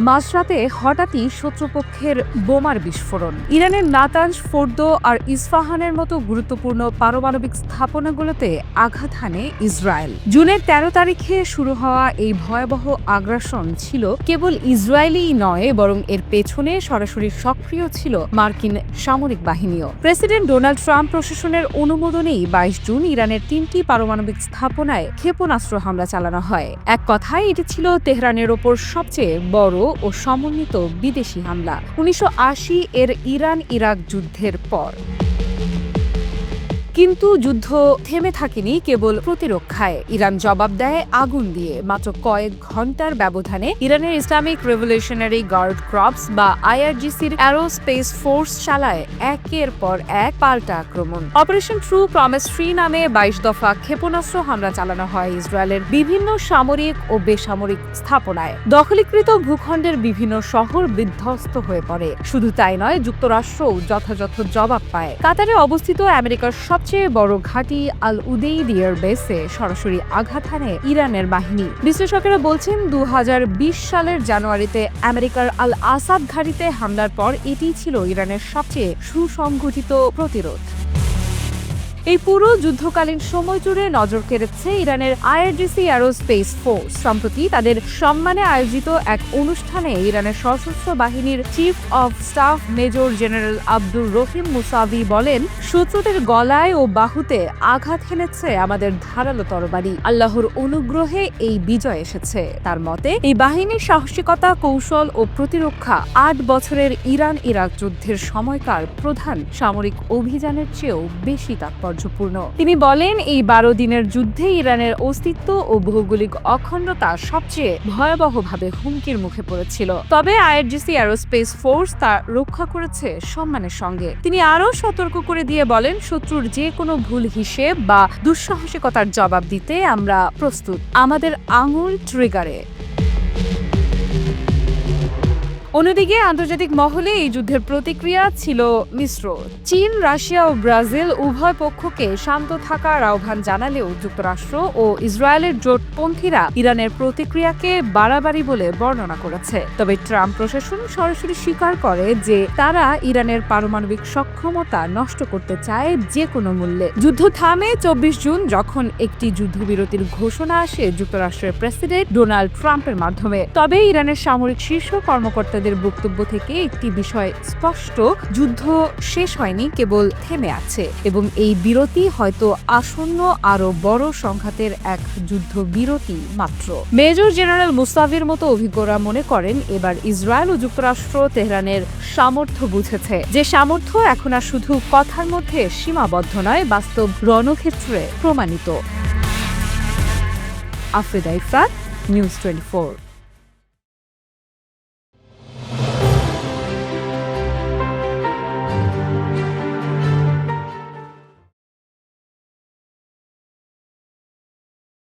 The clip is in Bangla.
মাঝরাতে হঠাৎই শত্রুপক্ষের বোমার বিস্ফোরণ। ইরানের নাতাঞ্জ ফোর্দো আর ইস্ফাহানের মতো গুরুত্বপূর্ণ পারমাণবিক স্থাপনাগুলোতে আঘাত হানে ইসরায়েল। জুনের তেরো তারিখে শুরু হওয়া এই ভয়াবহ আগ্রাসন ছিল কেবল ইসরায়েলই নয়, বরং এর পেছনে সরাসরি সক্রিয় ছিল মার্কিন সামরিক বাহিনীও। প্রেসিডেন্ট ডোনাল্ড ট্রাম্প প্রশাসনের অনুমোদনেই বাইশ জুন ইরানের তিনটি পারমাণবিক স্থাপনায় ক্ষেপণাস্ত্র হামলা চালানো হয়। এক কথায়, এটি ছিল তেহরানের ওপর সবচেয়ে বড় ও সমন্বিত বিদেশি হামলা। উনিশশো আশি এর ইরান ইরাক যুদ্ধের পর। কিন্তু যুদ্ধ থেমে থাকেনি কেবল প্রতিরক্ষায়। ইরান জবাব দেয় আগুন দিয়ে। মাত্র কয়েক ঘণ্টার ব্যবধানে ইরানের ইসলামিক রেভলিউশনারি গার্ড ক্রপস বা আইআরজিসির অ্যারোস্পেস ফোর্স চালায়। একের পর এক পাল্টা আক্রমণ। অপারেশন ট্রু প্রমিস থ্রি নামে বাইশ দফা ক্ষেপণাস্ত্র হামলা চালানো হয় ইসরায়েলের বিভিন্ন সামরিক ও বেসামরিক স্থাপনায়। দখলীকৃত ভূখণ্ডের বিভিন্ন শহর বিধ্বস্ত হয়ে পড়ে। শুধু তাই নয়, যুক্তরাষ্ট্রও যথাযথ জবাব পায়। কাতারে অবস্থিত আমেরিকার সবচেয়ে বড় ঘাঁটি আল উদেইদিয়ার বেসে সরাসরি আঘাত হানে ইরানের বাহিনী। বিশ্লেষকেরা বলছেন দু হাজার বিশ সালের জানুয়ারিতে আমেরিকার আল আসাদ ঘাঁটিতে হামলার পর এটি ছিল ইরানের সবচেয়ে সুসংগঠিত প্রতিরোধ। এই পুরো যুদ্ধকালীন সময় জুড়ে নজর কেড়েছে ইরানের আইআরজিসি অ্যারোস্পেস ফোর্স সম্প্রতি তাদের সম্মানে আয়োজিত এক অনুষ্ঠানে ইরানের সশস্ত্র বাহিনীর chief of staff major general Abdur Rahim Mousavi বলেন, শত্রুদের গলায় ও বাহুতে আঘাত হেনেছে আমাদের ধারালো তরবারি। আল্লাহর অনুগ্রহে এই বিজয় এসেছে। তার মতে, এই বাহিনীর সাহসিকতা, কৌশল ও প্রতিরক্ষা আট বছরের ইরান ইরাক যুদ্ধের সময়কার প্রধান সামরিক অভিযানের চেয়েও বেশি তাৎপর্যপূর্ণ। তিনি বলেন, এই বারো দিনের যুদ্ধে ইরানের অস্তিত্ব ও ভৌগোলিক অখণ্ডতা সবচেয়ে ভয়াবহভাবে হুমকির মুখে পড়েছিল। তবে আইআরজিসি অ্যারোস্পেস ফোর্স তা রক্ষা করেছে সম্মানের সঙ্গে। তিনি আরও সতর্ক করে দিয়ে বলেন, শত্রুর যে কোনো ভুল হিসেব বা দুঃসাহসিকতার জবাব দিতে আমরা প্রস্তুত। আমাদের আঙুল ট্রিগারে অন্যদিকে আন্তর্জাতিক মহলে এই যুদ্ধের প্রতিক্রিয়া ছিল মিশ্র। চীন, রাশিয়া ও ব্রাজিল উভয় পক্ষকে শান্ত থাকার আহ্বান জানালেও যুক্তরাষ্ট্র ও ইসরায়েলের জোটপন্থীরা ইরানের প্রতিক্রিয়াকে বাড়াবাড়ি বলে বর্ণনা করেছে। তবে ট্রাম্প প্রশাসন সরাসরি স্বীকার করে যে তারা ইরানের পারমাণবিক সক্ষমতা নষ্ট করতে চায় যে কোনো মূল্যে। যুদ্ধ থামে চব্বিশ জুন যখন একটি যুদ্ধবিরতির ঘোষণা আসে যুক্তরাষ্ট্রের প্রেসিডেন্ট ডোনাল্ড ট্রাম্পের মাধ্যমে। তবে ইরানের সামরিক শীর্ষ কর্মকর্তাদের বক্তব্য থেকে একটি বিষয় স্পষ্ট, যুদ্ধ শেষ হয়নি, কেবল থেমে আছে। এবং এই বিরতি হয়তো আসন্ন আরও বড় সংঘাতের এক যুদ্ধ বিরতি মাত্র। মেজর জেনারেল মুস্তাফির মতো অভিজ্ঞরা মনে করেন, এবার ইসরায়েল ও যুক্তরাষ্ট্র তেহরানের সামর্থ্য বুঝেছে। যে সামর্থ্য এখন আর শুধু কথার মধ্যে সীমাবদ্ধ নয়, বাস্তব রণক্ষেত্রে প্রমাণিত। Afrida Ifrat, news twenty